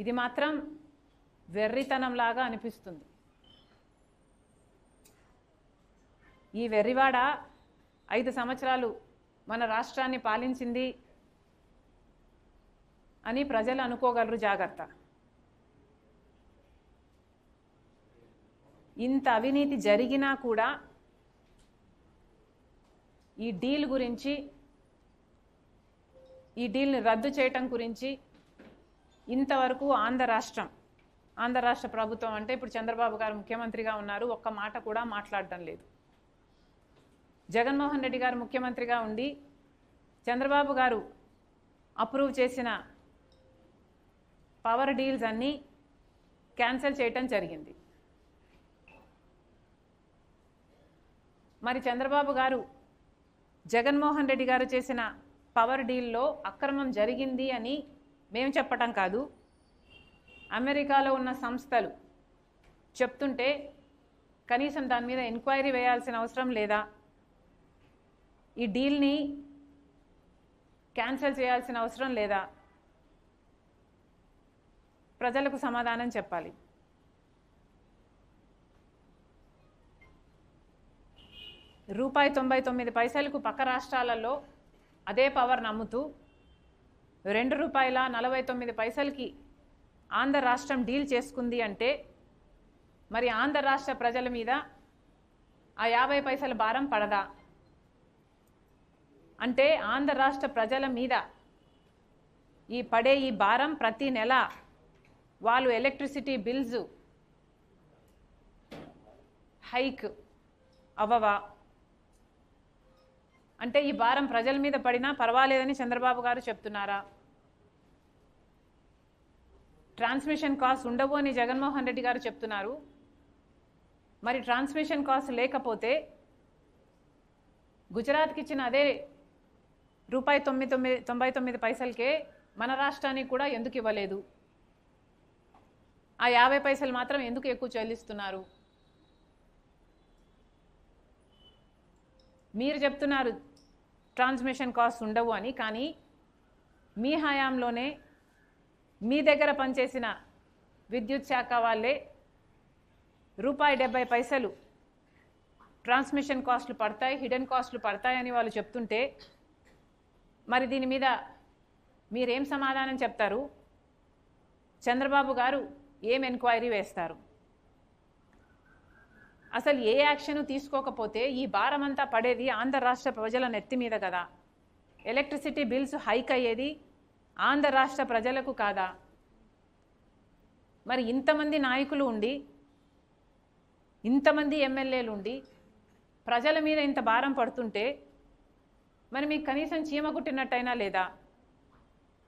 ఇది మాత్రం వెర్రితనంలాగా అనిపిస్తుంది. ఈ వెర్రివాడ ఐదు సంవత్సరాలు మన రాష్ట్రాన్ని పాలించింది అని ప్రజలు అనుకోగలరు జాగ్రత్త. ఇంత అవినీతి జరిగినా కూడా ఈ డీల్ గురించి ఈ డీల్ని రద్దు చేయటం గురించి ఇంతవరకు ఆంధ్ర రాష్ట్రం ఆంధ్ర రాష్ట్ర ప్రభుత్వం అంటే ఇప్పుడు చంద్రబాబు గారు ముఖ్యమంత్రిగా ఉన్నారు ఒక్క మాట కూడా మాట్లాడటం లేదు. జగన్మోహన్ రెడ్డి గారు ముఖ్యమంత్రిగా ఉండి చంద్రబాబు గారు అప్రూవ్ చేసిన పవర్ డీల్స్ అన్నీ క్యాన్సిల్ చేయటం జరిగింది. మరి చంద్రబాబు గారు జగన్మోహన్ రెడ్డి గారు చేసిన పవర్ డీల్లో అక్రమం జరిగింది అని మేము చెప్పటం కాదు. అమెరికాలో ఉన్న సంస్థలు చెప్తుంటే కనీసం దాని మీద ఎంక్వైరీ వేయాల్సిన అవసరం లేదా? ఈ డీల్ని క్యాన్సిల్ చేయాల్సిన అవసరం లేదా? ప్రజలకు సమాధానం చెప్పాలి. రూపాయి తొంభై తొమ్మిది పైసలకు పక్క రాష్ట్రాలలో అదే పవర్ నమ్ముతూ రెండు రూపాయల నలభై తొమ్మిది పైసలకి ఆంధ్ర రాష్ట్రం డీల్ చేసుకుంది అంటే మరి ఆంధ్ర రాష్ట్ర ప్రజల మీద ఆ యాభై పైసల భారం పడదా? అంటే ఆంధ్ర రాష్ట్ర ప్రజల మీద ఈ పడే ఈ భారం ప్రతి నెల వాళ్ళు ఎలక్ట్రిసిటీ బిల్స్ హైక్ అవ్వవా అంటే ఈ భారం ప్రజల మీద పడినా పర్వాలేదని చంద్రబాబు గారు చెప్తున్నారా? ట్రాన్స్మిషన్ కాస్ట్ ఉండవు అని జగన్మోహన్ రెడ్డి గారు చెప్తున్నారు. మరి ట్రాన్స్మిషన్ కాస్ట్ లేకపోతే గుజరాత్కి ఇచ్చిన అదే రూపాయి తొమ్మిది తొమ్మిది తొంభై తొమ్మిది పైసలకే మన రాష్ట్రానికి కూడా ఎందుకు ఇవ్వలేదు? ఆ యాభై పైసలు మాత్రం ఎందుకు ఎక్కువ చెల్లిస్తున్నారు? మీరు చెప్తున్నారు ట్రాన్స్మిషన్ కాస్ట్ ఉండవు అని కానీ మీ హయాంలోనే మీ దగ్గర పనిచేసిన విద్యుత్ శాఖ వాళ్ళే రూపాయి డెబ్బై పైసలు ట్రాన్స్మిషన్ కాస్ట్లు పడతాయి హిడెన్ కాస్ట్లు పడతాయని వాళ్ళు చెప్తుంటే మరి దీని మీద మీరేం సమాధానం చెప్తారు? చంద్రబాబు గారు ఏం ఎంక్వైరీ వేస్తారు? అసలు ఏ యాక్షన్ తీసుకోకపోతే ఈ భారం అంతా పడేది ఆంధ్ర రాష్ట్ర ప్రజల నెత్తి మీద కదా. ఎలక్ట్రిసిటీ బిల్స్ హైక్ అయ్యేది ఆంధ్ర రాష్ట్ర ప్రజలకు కాదా? మరి ఇంతమంది నాయకులు ఉండి ఇంతమంది ఎమ్మెల్యేలు ఉండి ప్రజల మీద ఇంత భారం పడుతుంటే మరి మీకు కనీసం చీమ కుట్టినట్టయినా లేదా?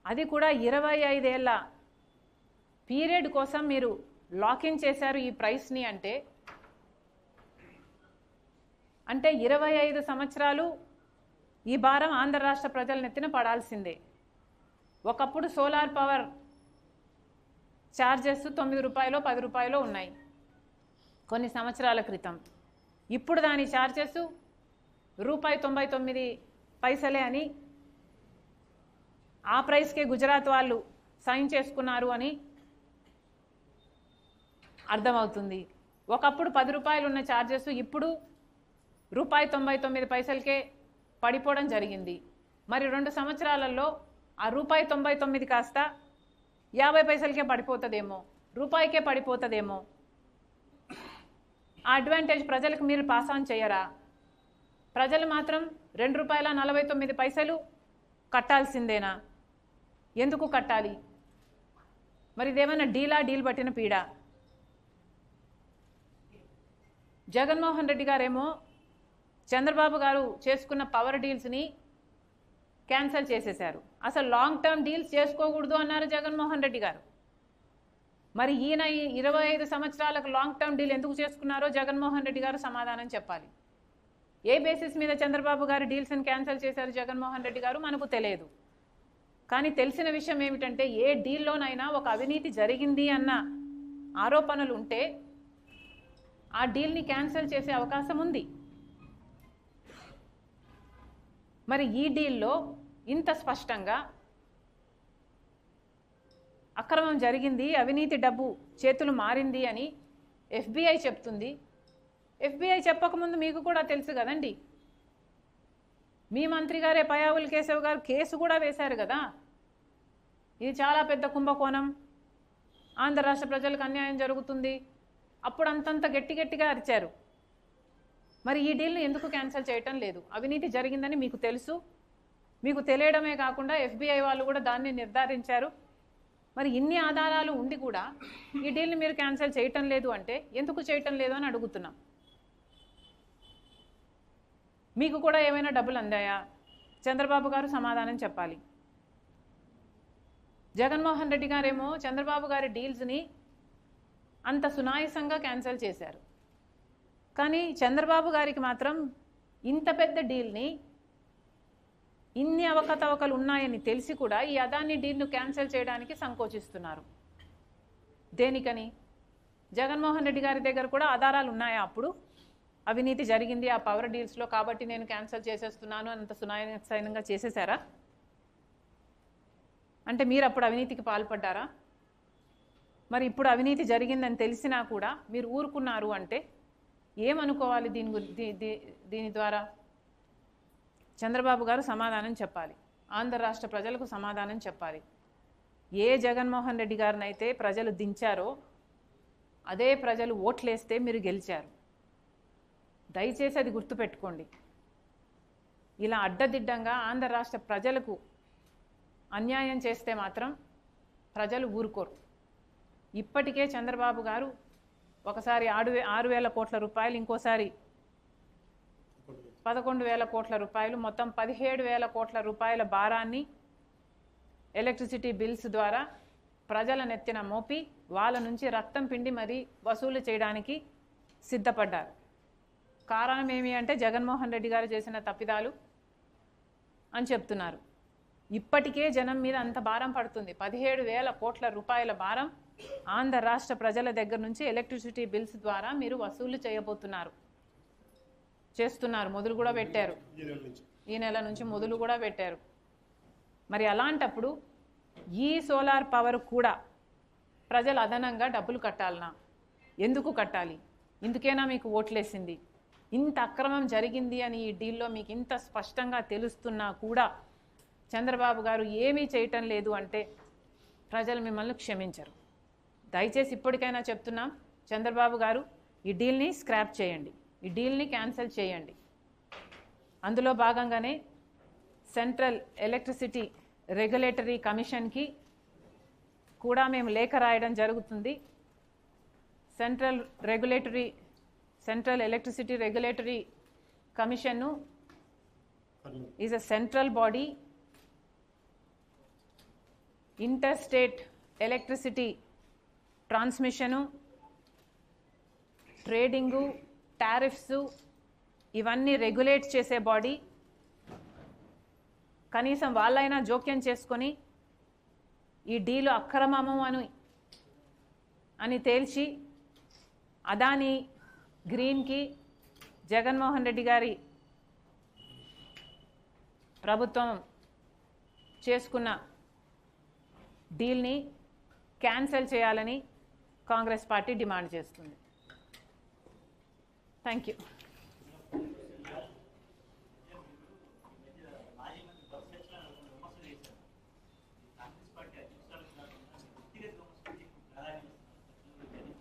అది కూడా ఇరవై ఐదేళ్ళ పీరియడ్ కోసం మీరు లాకిన్ చేశారు ఈ ప్రైస్ని అంటే అంటే ఇరవై ఐదు సంవత్సరాలు ఈ భారం ఆంధ్ర రాష్ట్ర ప్రజల నెత్తిన పడాల్సిందే. ఒకప్పుడు సోలార్ పవర్ ఛార్జెస్ తొమ్మిది రూపాయలు పది రూపాయలు ఉన్నాయి కొన్ని సంవత్సరాల క్రితం. ఇప్పుడు దాని ఛార్జెస్ రూపాయి తొంభై తొమ్మిది పైసలే అని ఆ ప్రైస్కే గుజరాత్ వాళ్ళు సైన్ చేసుకున్నారు అని అర్థమవుతుంది. ఒకప్పుడు పది రూపాయలు ఉన్న ఛార్జెస్ ఇప్పుడు రూపాయి తొంభై తొమ్మిది పైసలకే పడిపోవడం జరిగింది. మరి రెండు సంవత్సరాలలో ఆ రూపాయి తొంభై తొమ్మిది కాస్త యాభై పైసలకే పడిపోతుందేమో రూపాయికే పడిపోతుందేమో. ఆ అడ్వాంటేజ్ ప్రజలకు మీరు పాస్ ఆన్ చేయరా? ప్రజలు మాత్రం రెండు రూపాయల నలభై తొమ్మిది పైసలు కట్టాల్సిందేనా? ఎందుకు కట్టాలి? మరి ఇదేమైనా డీలా డీల్ పట్టిన పీడ? జగన్మోహన్ రెడ్డి గారేమో చంద్రబాబు గారు చేసుకున్న పవర్ డీల్స్ని క్యాన్సిల్ చేసేశారు. అసలు లాంగ్ టర్మ్ డీల్స్ చేసుకోకూడదు అన్నారు జగన్మోహన్ రెడ్డి గారు. మరి ఈయన ఈ ఇరవై ఐదు సంవత్సరాలకు లాంగ్ టర్మ్ డీల్ ఎందుకు చేసుకున్నారో జగన్మోహన్ రెడ్డి గారు సమాధానం చెప్పాలి. ఏ బేసిస్ మీద చంద్రబాబు గారు డీల్స్ని క్యాన్సిల్ చేశారు జగన్మోహన్ రెడ్డి గారు మనకు తెలియదు. కానీ తెలిసిన విషయం ఏమిటంటే ఏ డీల్లోనైనా ఒక అవినీతి జరిగింది అన్న ఆరోపణలు ఉంటే ఆ డీల్ని క్యాన్సిల్ చేసే అవకాశం ఉంది. మరి ఈ డీల్లో ఇంత స్పష్టంగా అక్రమం జరిగింది అవినీతి డబ్బు చేతులు మారింది అని ఎఫ్బిఐ చెప్తుంది. ఎఫ్బిఐ చెప్పకముందు మీకు కూడా తెలుసు కదండి. మీ మంత్రి గారే పయావుల్ కేశవ్ గారు కేసు కూడా వేశారు కదా. ఇది చాలా పెద్ద కుంభకోణం. ఆంధ్ర రాష్ట్ర ప్రజలకు అన్యాయం జరుగుతుంది. అప్పుడు అంతంత గట్టి గట్టిగా అరిచారు. మరి ఈ డీల్ను ఎందుకు క్యాన్సిల్ చేయటం లేదు? అవినీతి జరిగిందని మీకు తెలుసు. మీకు తెలియడమే కాకుండా ఎఫ్బిఐ వాళ్ళు కూడా దాన్ని నిర్ధారించారు. మరి ఇన్ని ఆధారాలు ఉండి కూడా ఈ డీల్ని మీరు క్యాన్సిల్ చేయటం లేదు అంటే ఎందుకు చేయటం లేదు అని అడుగుతున్నాం. మీకు కూడా ఏమైనా డబ్బులు అందాయా? చంద్రబాబు గారు సమాధానం చెప్పాలి. జగన్మోహన్ రెడ్డి గారేమో చంద్రబాబు గారి డీల్స్ని అంత సునాయసంగా క్యాన్సిల్ చేశారు. కానీ చంద్రబాబు గారికి మాత్రం ఇంత పెద్ద డీల్ని ఇన్ని అవకతవకలు ఉన్నాయని తెలిసి కూడా ఈ అదాని డీల్ను క్యాన్సిల్ చేయడానికి సంకోచిస్తున్నారు. దేనికని? జగన్మోహన్ రెడ్డి గారి దగ్గర కూడా ఆధారాలు ఉన్నాయా అప్పుడు? అవినీతి జరిగింది ఆ పవర్ డీల్స్లో కాబట్టి నేను క్యాన్సిల్ చేసేస్తున్నాను అంత సునాయసైనంగా చేసేసారా అంటే మీరు అప్పుడు అవినీతికి పాల్పడ్డారా? మరి ఇప్పుడు అవినీతి జరిగిందని తెలిసినా కూడా మీరు ఊరుకున్నారు అంటే ఏమనుకోవాలి దీని గురి- దీని ద్వారా? చంద్రబాబు గారు సమాధానం చెప్పాలి. ఆంధ్ర రాష్ట్ర ప్రజలకు సమాధానం చెప్పాలి. ఏ జగన్మోహన్ రెడ్డి గారినైతే ప్రజలు దించారో అదే ప్రజలు ఓట్లేస్తే మీరు గెలిచారు. దయచేసి అది గుర్తుపెట్టుకోండి. ఇలా అడ్డదిడ్డంగా ఆంధ్ర రాష్ట్ర ప్రజలకు అన్యాయం చేస్తే మాత్రం ప్రజలు ఊరుకోరు. ఇప్పటికే చంద్రబాబు గారు ఒకసారి ఆరు వే ఆరు వేల కోట్ల రూపాయలు ఇంకోసారి పదకొండు వేల కోట్ల రూపాయలు మొత్తం పదిహేడు వేల కోట్ల రూపాయల భారాన్ని ఎలక్ట్రిసిటీ బిల్స్ ద్వారా ప్రజల నెత్తిన మోపి వాళ్ళ నుంచి రక్తం పిండి మరీ వసూలు చేయడానికి సిద్ధపడ్డారు. కారణం ఏమి అంటే జగన్మోహన్ రెడ్డి గారు చేసిన తప్పిదాలు అని చెప్తున్నారు. ఇప్పటికే జనం మీద అంత భారం పడుతుంది. పదిహేడు వేల కోట్ల రూపాయల భారం ఆంధ్ర రాష్ట్ర ప్రజల దగ్గర నుంచి ఎలక్ట్రిసిటీ బిల్స్ ద్వారా మీరు వసూలు చేయబోతున్నారు. చేస్తున్నారు. మొదలు కూడా పెట్టారు. ఈ నెల నుంచి మొదలు కూడా పెట్టారు. మరి అలాంటప్పుడు ఈ సోలార్ పవర్ కూడా ప్రజలు అదనంగా డబ్బులు కట్టాలనా? ఎందుకు కట్టాలి? ఇందుకేనా మీకు ఓట్లేసింది? ఇంత అక్రమం జరిగింది అని ఈ డీల్లో మీకు ఇంత స్పష్టంగా తెలుస్తున్నా కూడా చంద్రబాబు గారు ఏమీ చేయటం లేదు అంటే ప్రజలు మిమ్మల్ని క్షమించరు. దయచేసి ఇప్పటికైనా చెప్తున్నాం చంద్రబాబు గారు ఈ డీల్ని స్క్రాప్ చేయండి. ఈ డీల్ని క్యాన్సిల్ చేయండి. అందులో భాగంగానే సెంట్రల్ ఎలక్ట్రిసిటీ రెగ్యులేటరీ కమిషన్కి కూడా మేము లేఖ రాయడం జరుగుతుంది. Central regulatory central electricity regulatory కమిషన్ను is a central body interstate electricity transmission trading tariffs ఇవన్నీ రెగ్యులేట్ చేసే బాడీ. కనీసం వాళ్ళైనా జోక్యం చేసుకొని ఈ డీలు అక్రమము అని అని తేల్చి అదాని గ్రీన్కి జగన్మోహన్ రెడ్డి గారి ప్రభుత్వం చేసుకున్న డీల్ని క్యాన్సిల్ చేయాలని కాంగ్రెస్ పార్టీ డిమాండ్ చేస్తుంది. Thank you